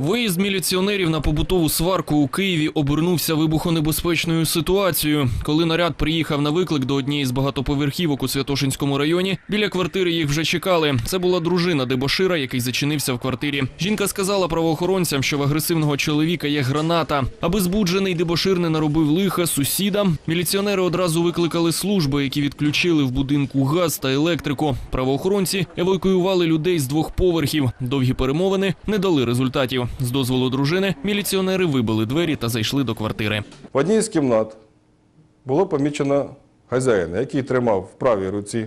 Виїзд міліціонерів на побутову сварку у Києві обернувся вибухонебезпечною ситуацією. Коли наряд приїхав на виклик до однієї з багатоповерхівок у Святошинському районі, біля квартири їх вже чекали. Це була дружина дебошира, який зачинився в квартирі. Жінка сказала правоохоронцям, що в агресивного чоловіка є граната. Аби збуджений дебошир не наробив лиха сусідам, міліціонери одразу викликали служби, які відключили в будинку газ та електрику. Правоохоронці евакуювали людей з двох поверхів. Довгі перемовини не дали результатів. З дозволу дружини міліціонери вибили двері та зайшли до квартири. В одній з кімнат було помічено хазяїна, який тримав в правій руці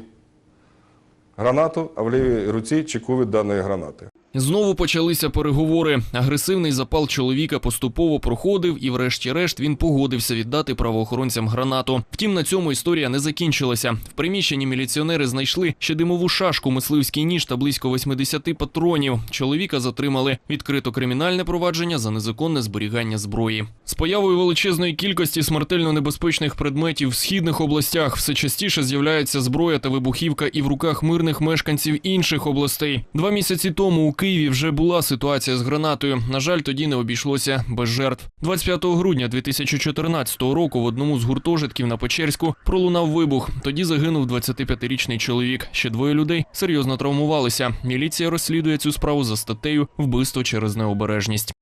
гранату, а в лівій руці чеку від даної гранати. Знову почалися переговори. Агресивний запал чоловіка поступово проходив, і, врешті-решт, він погодився віддати правоохоронцям гранату. Втім, на цьому історія не закінчилася. В приміщенні міліціонери знайшли ще димову шашку, мисливський ніж та близько 80 патронів. Чоловіка затримали. Відкрито кримінальне провадження за незаконне зберігання зброї. З появою величезної кількості смертельно небезпечних предметів в східних областях все частіше з'являється зброя та вибухівка і в руках мирних мешканців інших областей. Два місяці тому у Києві вже була ситуація з гранатою. На жаль, тоді не обійшлося без жертв. 25 грудня 2014 року в одному з гуртожитків на Печерську пролунав вибух. Тоді загинув 25-річний чоловік. Ще двоє людей серйозно травмувалися. Міліція розслідує цю справу за статтею вбивство через необережність.